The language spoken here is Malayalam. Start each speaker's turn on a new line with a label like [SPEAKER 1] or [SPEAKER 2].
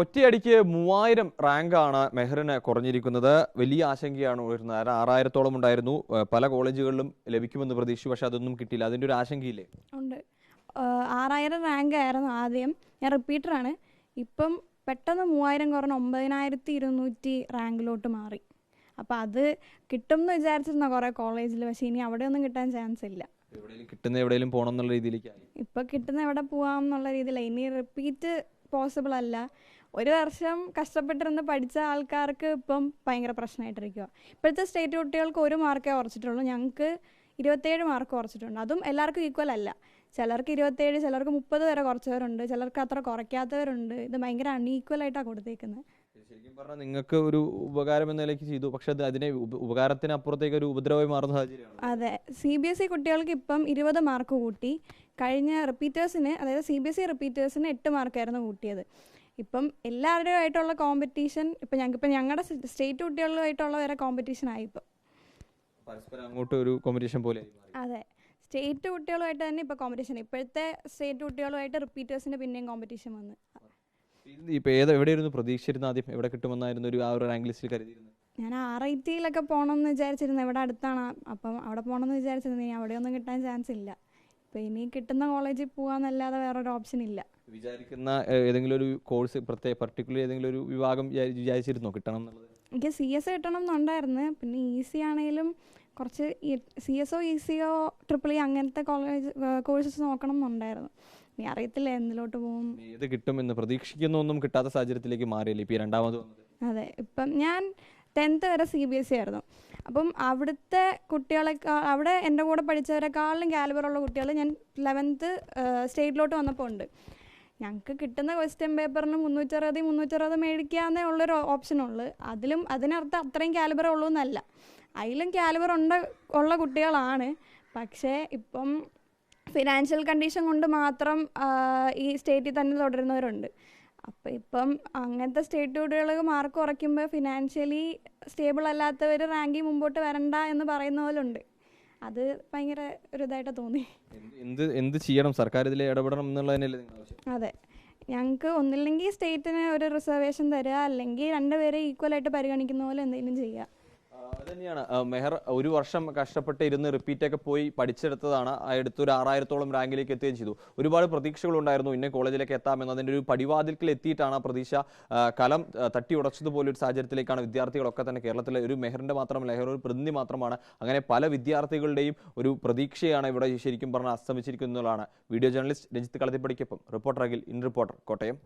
[SPEAKER 1] ഒറ്റയടിക്ക് മൂവായിരം റാങ്കാണ് മെഹറിന് കുറഞ്ഞിരിക്കുന്നത്. വലിയ ആശങ്കയാണ് ഉയർന്നത്. കാരണം ആറായിരത്തോളം ഉണ്ടായിരുന്നു. പല കോളേജുകളിലും ലഭിക്കുമെന്ന് പ്രതീക്ഷിച്ചു. പക്ഷെ അതൊന്നും കിട്ടിയില്ല. അതിന്റെ ഒരു ആശങ്കയില്ലേ?
[SPEAKER 2] ഉണ്ട്. ആറായിരം റാങ്ക് ആയിരുന്നു ആദ്യം. ഞാൻ റിപ്പീറ്ററാണ്. ഇപ്പം പെട്ടെന്ന് മൂവായിരം കുറഞ്ഞ് ഒമ്പതിനായിരത്തി ഇരുന്നൂറ്റി റാങ്കിലോട്ട് മാറി. അപ്പോൾ അത് കിട്ടും എന്ന് വിചാരിച്ചിരുന്ന കുറേ കോളേജിൽ പക്ഷേ ഇനി അവിടെ ഒന്നും കിട്ടാൻ ചാൻസ് ഇല്ല.
[SPEAKER 1] കിട്ടുന്ന എവിടെയെങ്കിലും പോകണം എന്നുള്ള രീതിയിലേക്ക്
[SPEAKER 2] ഇപ്പോൾ കിട്ടുന്ന എവിടെ പോവാം എന്നുള്ള രീതിയിലാണ് ഇനി റിപ്പീറ്റ് പോസിബിൾ അല്ല. ഒരു വർഷം കഷ്ടപ്പെട്ടിരുന്ന് പഠിച്ച ആൾക്കാർക്ക് ഇപ്പം ഭയങ്കര പ്രശ്നമായിട്ടിരിക്കുക ഇപ്പോഴത്തെ സ്റ്റേറ്റ് കുട്ടികൾക്ക് ഒരു മാർക്കേ കുറച്ചിട്ടുള്ളൂ. ഞങ്ങൾക്ക് ഇരുപത്തേഴ് മാർക്ക് കുറച്ചിട്ടുണ്ട്. അതും എല്ലാവർക്കും ഈക്വൽ അല്ല. ചിലർക്ക് ഇരുപത്തേഴ് ചിലർക്ക് മുപ്പത് വരെ കുറച്ചവരുണ്ട് ചിലർക്ക് അത്ര കുറയ്ക്കാത്തവരുണ്ട്. ഇത് ഭയങ്കര അൺഈക്വൽ ആയിട്ടാണ് കൊടുത്തേക്കുന്നത്
[SPEAKER 1] ശരിക്കും പറഞ്ഞാൽ നിങ്ങൾക്ക് ഒരു ഉപകാരം എന്ന നിലയ്ക്ക് ചെയ്തു. പക്ഷെ അത് അതിനെ ഉപ- ഉപകാരത്തിന് അപ്പുറത്തേക്ക് ഒരു ഉപദ്രവമായി മാറുന്ന സാഹചര്യമാണ്.
[SPEAKER 2] അതെ. സി ബി എസ് ഇ കുട്ടികൾക്ക് ഇപ്പം ഇരുപത് മാർക്ക് കൂട്ടി. കഴിഞ്ഞ റിപ്പീറ്റേഴ്സിന് അതായത് സി ബി എസ് ഇ റിപ്പീറ്റേഴ്സിന് എട്ട് മാർക്കായിരുന്നു കൂട്ടിയത്. ഇപ്പം എല്ലാവരുമായിട്ടുള്ള കോമ്പറ്റീഷൻ ഇപ്പം ഞങ്ങൾക്ക് ഇപ്പം ഞങ്ങളുടെ സ്റ്റേറ്റ് കുട്ടികളുമായിട്ടുള്ള വരെ കോമ്പറ്റീഷൻ ആയി ഇപ്പം.
[SPEAKER 1] പരസ്പരം അങ്ങോട്ട് ഒരു കോമ്പറ്റീഷൻ പോലെ
[SPEAKER 2] അതെ. സ്റ്റേറ്റ് കുട്ടികളുമായിട്ട് തന്നെ ഇപ്പോൾ കോമ്പറ്റീഷൻ ഇപ്പോഴത്തെ സ്റ്റേറ്റ് കുട്ടികളുമായിട്ട് റിപ്പീറ്റേഴ്സിന് പിന്നെയും കോമ്പറ്റീഷൻ വന്നു.
[SPEAKER 1] ഇത് ഇപ്പൊ ഏത് എവിടെയായിരുന്നു പ്രതീക്ഷിച്ചിരുന്ന ആദ്യം? എവിടെ കിട്ടുമെന്നായിരുന്നു ഒരു ആ ഒരു റാങ്ക് ലിസ്റ്റിൽ കരുതിയിരുന്നത്?
[SPEAKER 2] ഞാൻ ആർ ഐ ടിയിലൊക്കെ പോകണമെന്ന് വിചാരിച്ചിരുന്നു. ഇവിടെ അടുത്താണ്. അപ്പം അവിടെ പോകണമെന്ന് വിചാരിച്ചിരുന്നു. ഇനി അവിടെയൊന്നും കിട്ടാൻ ചാൻസ് ഇല്ല. ഇപ്പം ഇനി കിട്ടുന്ന കോളേജിൽ പോകാന്നല്ലാതെ വേറൊരു ഓപ്ഷൻ ഇല്ല.
[SPEAKER 1] വിചാരിക്കുന്ന ഏതെങ്കിലും ഒരു കോഴ്സ് പ്രത്യേക പർട്ടിക്കുലർ ഏതെങ്കിലും ഒരു വിഭാഗം വിചാരി- വിചാരിച്ചിരുന്നോ കിട്ടണം എന്നുള്ളത്?
[SPEAKER 2] എനിക്ക് സി എസ് കിട്ടണം എന്നുണ്ടായിരുന്നു. പിന്നെ ഈസി ആണെങ്കിലും കുറച്ച് C S O E C O triple E അങ്ങനത്തെ കോളേജ് കോഴ്സസ് നോക്കണം എന്നുണ്ടായിരുന്നു ഇനി അറിയത്തില്ല എന്തിലോട്ട് പോകും.
[SPEAKER 1] ഏത് കിട്ടുമെന്ന് പ്രതീക്ഷിക്കുന്ന ഒന്നും കിട്ടാത്ത സാഹചര്യത്തിലേക്ക് മാറിയല്ലേ ഇപ്പം രണ്ടാമത്
[SPEAKER 2] അതെ ഇപ്പം ഞാൻ ടെൻത്ത് വരെ സി ബി എസ് സി ആയിരുന്നു. അപ്പം അവിടുത്തെ കുട്ടികളെക്കാൾ അവിടെ എന്റെ കൂടെ പഠിച്ചവരെക്കാളും കാലിബറുള്ള കുട്ടികൾ ഞാൻ ലെവൻത്ത് സ്റ്റേറ്റിലോട്ട് വന്നപ്പോൾ ഉണ്ട്. ഞങ്ങൾക്ക് കിട്ടുന്ന ക്വസ്റ്റ്യൻ പേപ്പറിന് മുന്നൂറ്ററുപത് മുന്നൂറ്ററുപത് മേടിക്കാന്നേ ഉള്ളൊരു ഓപ്ഷനുള്ളൂ അതിലും അതിനർത്ഥം അത്രയും കാലിബർ ഉള്ളൂ എന്നല്ല അതിലും കാലിബർ ഉണ്ട് ഉള്ള കുട്ടികളാണ്. പക്ഷേ ഇപ്പം ഫിനാൻഷ്യൽ കണ്ടീഷൻ കൊണ്ട് മാത്രം ഈ സ്റ്റേറ്റിൽ തന്നെ തുടരുന്നവരുണ്ട്. അപ്പം ഇപ്പം അങ്ങനത്തെ സ്റ്റേറ്റ് കുട്ടികൾ മാർക്ക് കുറയ്ക്കുമ്പോൾ ഫിനാൻഷ്യലി സ്റ്റേബിൾ അല്ലാത്തവർ റാങ്കിൽ മുമ്പോട്ട് വരണ്ട എന്ന് പറയുന്ന പോലെ ഉണ്ട് അത് ഭയങ്കര ഒരു ഇതായിട്ട് തോന്നി.
[SPEAKER 1] എന്ത് എന്ത് ചെയ്യണം? സർക്കാർ ഇതിൽ ഇടപെടണം എന്നുള്ളതിനല്ലേ
[SPEAKER 2] അതെ. ഞങ്ങൾക്ക് ഒന്നില്ലെങ്കിൽ സ്റ്റേറ്റിന് ഒരു റിസർവേഷൻ തരിക അല്ലെങ്കിൽ രണ്ടുപേരെ ഈക്വലായിട്ട് പരിഗണിക്കുന്ന പോലെ എന്തെങ്കിലും ചെയ്യുക
[SPEAKER 1] തന്നെയാണ്. മെഹർ ഒരു വർഷം കഷ്ടപ്പെട്ട് ഇരുന്ന് റിപ്പീറ്റ് ഒക്കെ പോയി പഠിച്ചെടുത്തതാണ്. എടുത്തൊരു ആറായിരത്തോളം റാങ്കിലേക്ക് എത്തുകയും ചെയ്തു. ഒരുപാട് പ്രതീക്ഷകളുണ്ടായിരുന്നു ഇന്ന കോളേജിലേക്ക് എത്താമെന്ന് അതിന്റെ ഒരു പടിവാതിൽക്കൽ എത്തിയിട്ടാണ് ആ പ്രതീക്ഷ. കലം ആ, തട്ടി ഉടച്ചതുപോലെ ഒരു സാഹചര്യത്തിലേക്കാണ് വിദ്യാർത്ഥികളൊക്കെ തന്നെ കേരളത്തിലെ ഒരു മെഹറിന്റെ മാത്രം മെഹർ ഒരു പ്രതിനിധി മാത്രമാണ്. അങ്ങനെ പല വിദ്യാർത്ഥികളുടെയും ഒരു പ്രതീക്ഷയാണ് ഇവിടെ ശരിക്കും പറഞ്ഞാൽ അസ്തമിച്ചിരിക്കുന്നതാണ് video journalist Ranjith കളത്തിപ്പടിക്കൊപ്പം reporter Akhil in reporter Kottayam.